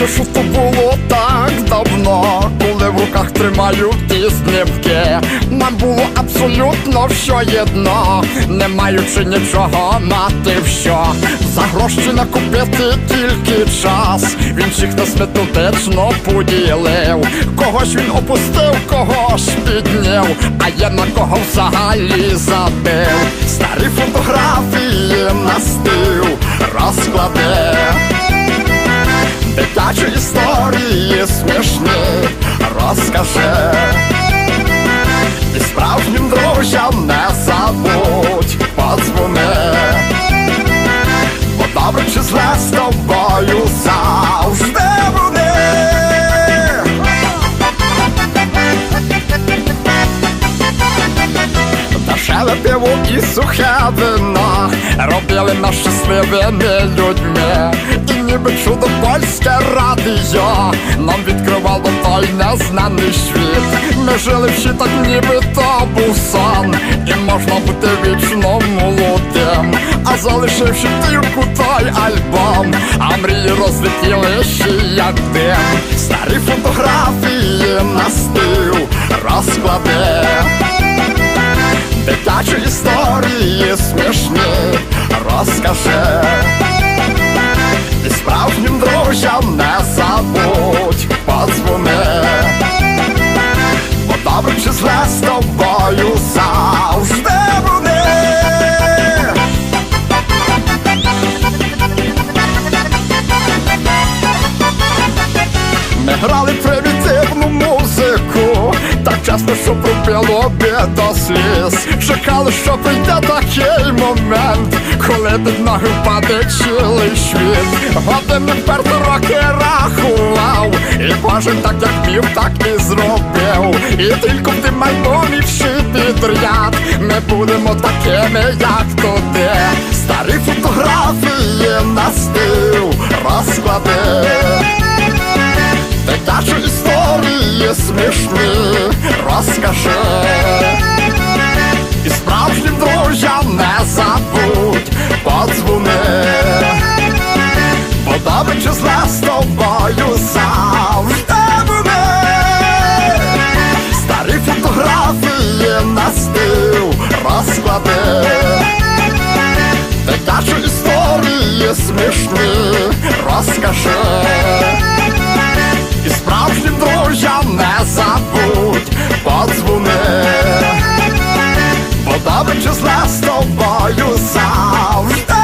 наче що то було так давно, коли в руках тримаю ті снімки, нам було абсолютно все єдно, не маючи нічого мати що за гроші накупити тільки час. Він всіх нас методично поділив. Когось він опустив, когось підняв, а я на кого взагалі забив. Старі фотографії на стил розкладив. Дитячі історії смішні розкаже І справжнім друзям сухе вино Робили нас щасливими людьми І ніби чудо польське радіо Нам відкривало той незнаний світ Ми жили всі так ніби то був сон І можна бути вічно молодим А залишивши тільки той альбом А мрії розлетілися як дим Старі фотографії на стил розклади Дитячі історії смішні. Розкаже І справжнім друзям не забудь. Подзвони. Бо добре чи зле з тобою завжди вони Ми грали примітивну музику, так часто, що пробило би до сліз. Чекали, що прийде такий момент, коли під ноги впаде цілий світ. Години вперед роки рахував, і кожен так як міг, так і зробив. І тільки тим альбомі всі підряд ми будемо такими, як туди. Старі фотографії на стил розклади. Розкажи І справжнім друзям не забудь подзвони. Бо добре чи зле з тобою завжди буде. Старі фотографії на стил розклади. Дитячі історії смішні розкажи з тобою завжди.